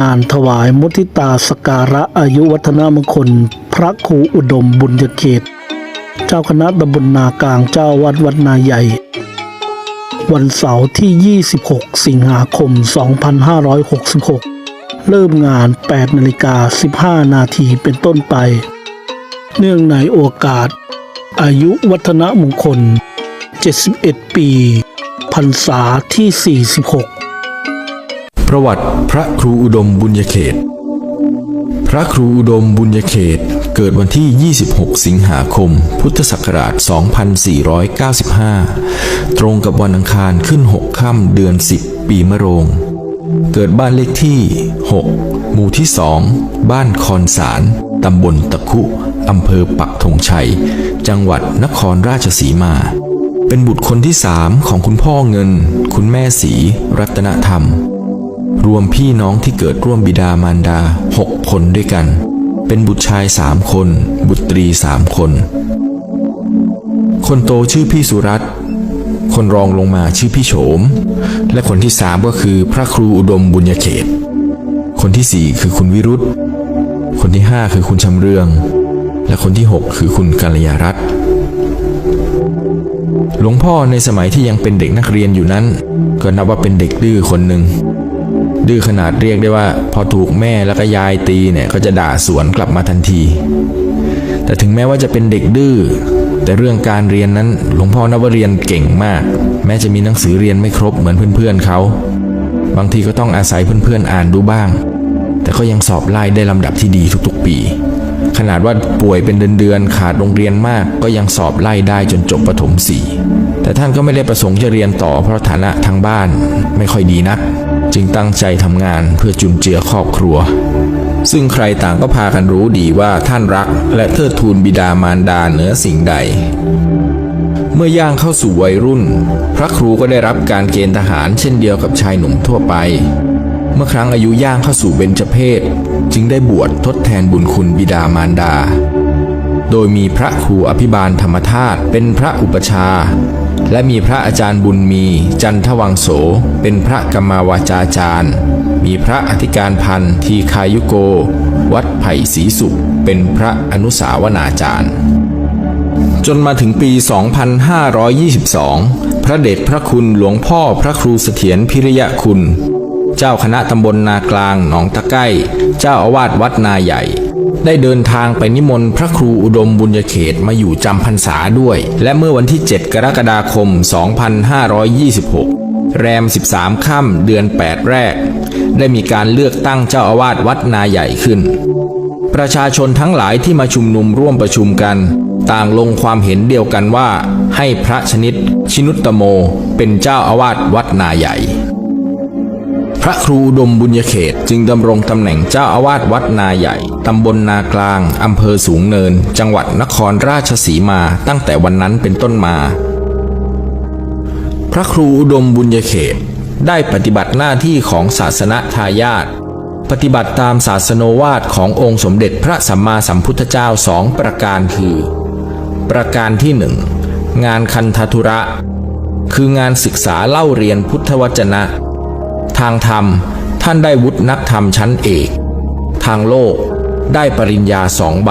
งานถวายมุทิตาสการะอายุวัฒนามงคล พระครูอุดมบุญยเขต เจ้าคณะตำบลนากลางเจ้าวัดวัดนาใหญ่ วันเสาร์ที่ 26 สิงหาคม 2566 เริ่มงาน 8นาฬิกา15 นาทีเป็นต้นไป เนื่องในโอกาส อายุวัฒนมงคล 71 ปีพรรษาที่ 46 ประวัติพระครูอุดมบุญยเขต พระครูอุดมบุญยเขต เกิดวันที่ 26 สิงหาคม พุทธศักราช 2495 ตรงกับวันอังคารขึ้น 6 ค่ำเดือน 10 ปีมะโรง เกิดบ้านเลขที่ 6 หมู่ที่ 2 บ้านคอนสารตำบลตะคุ อำเภอปักธงชัย จังหวัดนครราชสีมา เป็นบุตรคนที่สามของคุณพ่อเงิน คุณแม่สี รัตนธรรม รวมพี่น้องที่เกิดร่วมบิดามารดาหกคนด้วยกัน เป็นบุตรชายสามคน บุตรีสามคน คนโตชื่อพี่สุรัตคนรองลงมาชื่อพี่โฉม และคนที่สามก็คือพระครูอุดมบุญญเขต คนที่สี่คือคุณวิรุธ คนที่ห้าคือคุณชำเรือง และคนที่หกคือคุณกัลยารัตน์หลวงพ่อในสมัยที่ยังเป็นเด็กนักเรียนอยู่นั้น ก็นับว่าเป็นเด็กดื้อคนหนึ่ง ดื้อขนาดเรียกได้ว่า พอถูกแม่แล้วก็ยายตีเนี่ยก็จะด่าสวนกลับมาทันที แต่ถึงแม้ว่าจะเป็นเด็กดื้อแต่เรื่องการเรียนนั้นหลวงพ่อนวเรียนเก่งมาก แม้จะมีหนังสือเรียนไม่ครบเหมือนเพื่อนๆเขา บางทีก็ต้องอาศัยเพื่อนๆอ่านดูบ้าง แต่ก็ยังสอบไล่ได้ลำดับที่ดีทุกๆปี ขนาดว่าป่วยเป็นเดือนๆขาดโรงเรียนมาก ก็ยังสอบไล่ได้จนจบประถมสี่แต่ท่านก็ไม่ได้ประสงค์จะเรียนต่อเพราะฐานะทางบ้านไม่ค่อยดีนัก จึงตั้งใจทำงานเพื่อจุนเจือครอบครัว ซึ่งใครต่างก็พากันรู้ดีว่าท่านรักและเทิดทูนบิดามารดาเหนือสิ่งใด เมื่อย่างเข้าสู่วัยรุ่น พระครูก็ได้รับการเกณฑ์ทหารเช่นเดียวกับชายหนุ่มทั่วไป เมื่อครั้งอายุย่างเข้าสู่เบญจเพศ จึงได้บวชทดแทนบุญคุณบิดามารดา โดยมีพระครูอภิบาลธรรมธาตุเป็นพระอุปชา และมีพระอาจารย์บุญมี จันทวังโส เป็นพระกรรมาวาจาจารย์ มีพระอธิการพันธ์ทีคายุโก วัดไผ่ศรีสุข เป็นพระอนุสาวนาจารย์ จนมาถึงปี 2522 พระเดชพระคุณหลวงพ่อพระครูเสถียรพิริยคุณ เจ้าคณะตำบลนากลางหนองตะไก้ เจ้าอาวาสวัดนาใหญ่ ได้เดินทางไปนิมนต์พระครูอุดมบุญเขตมาอยู่จำพรรษาด้วย และเมื่อวันที่ 7 กรกฎาคม 2526 แรม 13 ค่ำเดือน 8 แรก ได้มีการเลือกตั้งเจ้าอาวาสวัดนาใหญ่ขึ้น ประชาชนทั้งหลายที่มาชุมนุมร่วมประชุมกัน ต่างลงความเห็นเดียวกันว่า ให้พระชนิด ชินุตตโม เป็นเจ้าอาวาสวัดนาใหญ่ พระครูดมบุญยเขตจึงดำรงตำแหน่งเจ้าอาวาสวัดนาใหญ่ตำบลนากลางอำเภอสูงเนิน จังหวัดนครราชสีมาตั้งแต่วันนั้นเป็นต้นมา พระครูอุดมบุญยเขตได้ปฏิบัติหน้าที่ของศาสนทายาทปฏิบัติตามศาสนวาทขององค์สมเด็จพระสัมมาสัมพุทธเจ้าสองประการคือ ประการที่หนึ่งงานคันธทุระ คืองานศึกษาเล่าเรียนพุทธวจนะ ทางธรรมท่านได้วุฒินักธรรมชั้นเอก ทางโลกได้ปริญญาสองใบ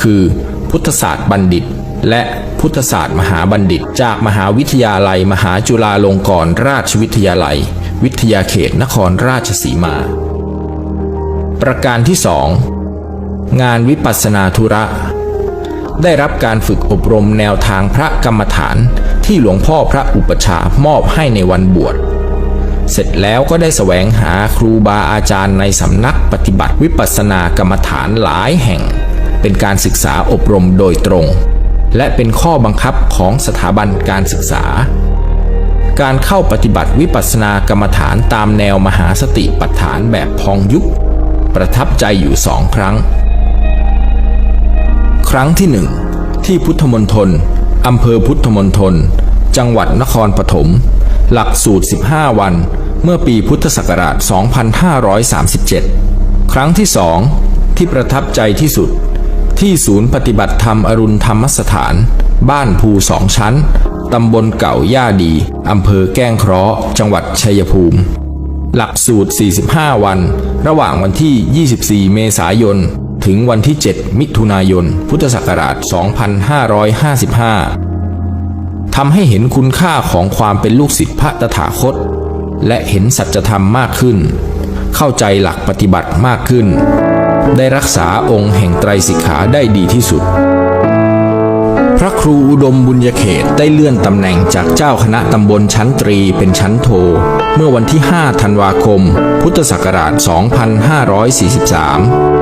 คือ พุทธศาสตร์บัณฑิต และพุทธศาสตร์มหาบัณฑิต จากมหาวิทยาลัย มหาจุฬาลงกรณราชวิทยาลัย วิทยาเขตนครราชสีมา ประการที่สองงานวิปัสสนาธุระ ได้รับการฝึกอบรมแนวทางพระกรรมฐานที่หลวงพ่อพระอุปชามอบให้ในวันบวช เสร็จแล้วก็ได้แสวงหาครูบาอาจารย์ในสำนักปฏิบัติวิปัสสนากรรมฐานหลายแห่ง เป็นการศึกษาอบรมโดยตรง และเป็นข้อบังคับของสถาบันการศึกษา การเข้าปฏิบัติวิปัสสนากรรมฐานตามแนวมหาสติปัฏฐานแบบพองยุบประทับใจอยู่สองครั้ง ครั้งที่หนึ่งที่พุทธมณฑลอำเภอพุทธมณฑลจังหวัดนครปฐม หลักสูตร 15 วัน เมื่อปีพุทธศักราช 2537 ครั้งที่สองที่ประทับใจที่สุด ที่ศูนย์ปฏิบัติธรรมอรุณธรรมสถาน บ้านภูสองชั้น ตำบลเก่าย่าดี อำเภอแก้งเคราะห์จังหวัดชัยภูมิ หลักสูตร 45 วัน ระหว่างวันที่ 24 เมษายน ถึงวันที่ 7 มิถุนายน พุทธศักราช 2555 ทำให้เห็นคุณค่าของความเป็นลูกศิษย์พระตถาคต และเห็นสัจธรรมมากขึ้น เข้าใจหลักปฏิบัติมากขึ้น ได้รักษาองค์แห่งไตรสิกขาได้ดีที่สุด พระครูอุดมบุญยเขตได้เลื่อนตำแหน่งจากเจ้าคณะตำบลชั้นตรีเป็นชั้นโท เมื่อวันที่ 5 ธันวาคม พุทธศักราช 2543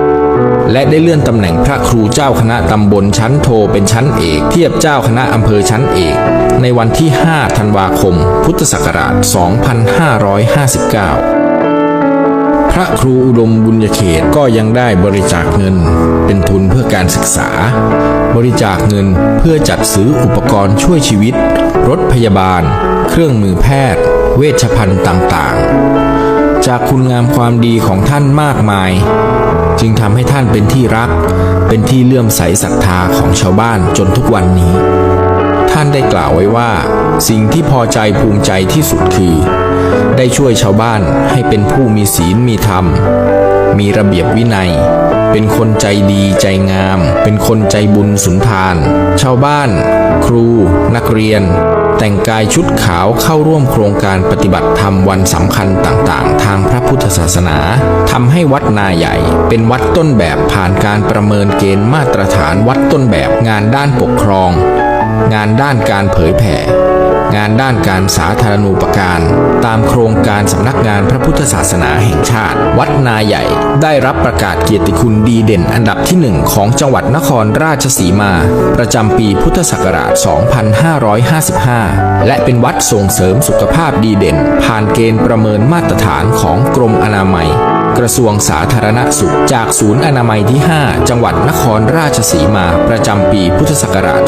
และได้เลื่อนตำแหน่งพระครูเจ้าคณะตำบลชั้นโทเป็นชั้นเอก เทียบเจ้าคณะอำเภอชั้นเอก ในวันที่ 5 ธันวาคม พุทธศักราช 2559พระครูอุดมบุญยเขตก็ยังได้บริจาคเงิน เป็นทุนเพื่อการศึกษา บริจาคเงินเพื่อจัดซื้ออุปกรณ์ช่วยชีวิต รถพยาบาล เครื่องมือแพทย์ เวชภัณฑ์ต่างๆ จากคุณงามความดีของท่านมากมาย จึงทำให้ท่านเป็นที่รัก เป็นที่เลื่อมใสศรัทธาของชาวบ้านจนทุกวันนี้ ท่านได้กล่าวไว้ว่า สิ่งที่พอใจภูมิใจที่สุดคือ ได้ช่วยชาวบ้านให้เป็นผู้มีศีลมีธรรม มีระเบียบวินัย เป็นคนใจดีใจงาม เป็นคนใจบุญสุนทาน ชาวบ้าน ครู นักเรียน แต่งกายชุดขาวเข้าร่วมโครงการปฏิบัติธรรมวันสำคัญต่างๆ ทางพระพุทธศาสนาทำให้วัดนาใหญ่ เป็นวัดต้นแบบผ่านการประเมินเกณฑ์มาตรฐานวัดต้นแบบงานด้านปกครอง งานด้านการเผยแผ่ งานด้านการสาธารณูปการ ตามโครงการสำนักงานพระพุทธศาสนาแห่งชาติ วัดนาใหญ่ได้รับประกาศเกียรติคุณดีเด่นอันดับที่หนึ่งของจังหวัดนครราชสีมา ประจำปีพุทธศักราช 2555 และเป็นวัดส่งเสริมสุขภาพดีเด่น ผ่านเกณฑ์ประเมินมาตรฐานของกรมอนามัย กระทรวงสาธารณสุข จากศูนย์อนามัยที่ 5 จังหวัดนครราชสีมา ประจำปีพุทธศักราช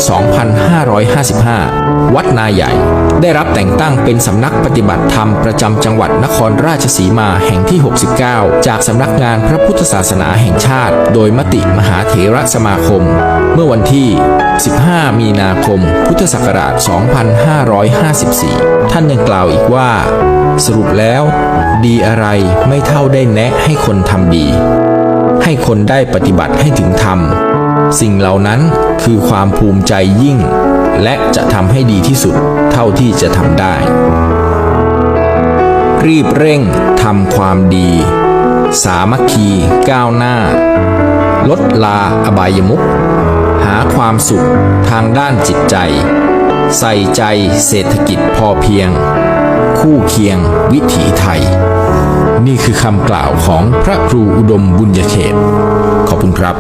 2555 วัดนาใหญ่ ได้รับแต่งตั้งเป็นสำนักปฏิบัติธรรมประจำจังหวัดนครราชสีมาแห่งที่ 69 จากสำนักงานพระพุทธศาสนาแห่งชาติ โดยมติมหาเถระสมาคม เมื่อวันที่ 15 มีนาคม พุทธศักราช 2554 ท่านยังกล่าวอีกว่า สรุปแล้ว ดีอะไรไม่เท่าได้แนะให้คนทำดี ให้คนได้ปฏิบัติให้ถึงธรรม สิ่งเหล่านั้นคือความภูมิใจยิ่ง และจะทำให้ดีที่สุดเท่าที่จะทำได้ รีบเร่งทำความดี สามัคคีก้าวหน้า ลดลาอบายมุขหาความสุขทางด้านจิตใจ ใส่ใจเศรษฐกิจพอเพียง คู่เคียงวิถีไทย นี่คือคำกล่าวของพระครูอุดมบุญยเขต ขอบคุณครับ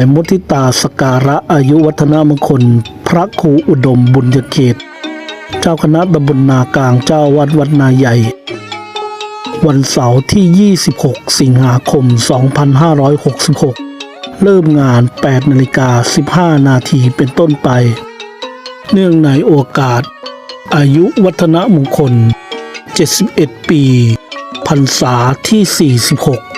ายมุทิตาสการะอายุวัฒนามงคล พระครูอุดมบุญยเกตเจ้าคณะตำบลนากลางเจ้าวัดวัดนาใหญ่ วันเสาร์ที่ 26 สิงหาคม 2566 เริ่มงาน 8นาฬิกา15 นาทีเป็นต้นไป เนื่องในโอกาส อายุวัฒนมงคล 71 ปีพรรษาที่ 46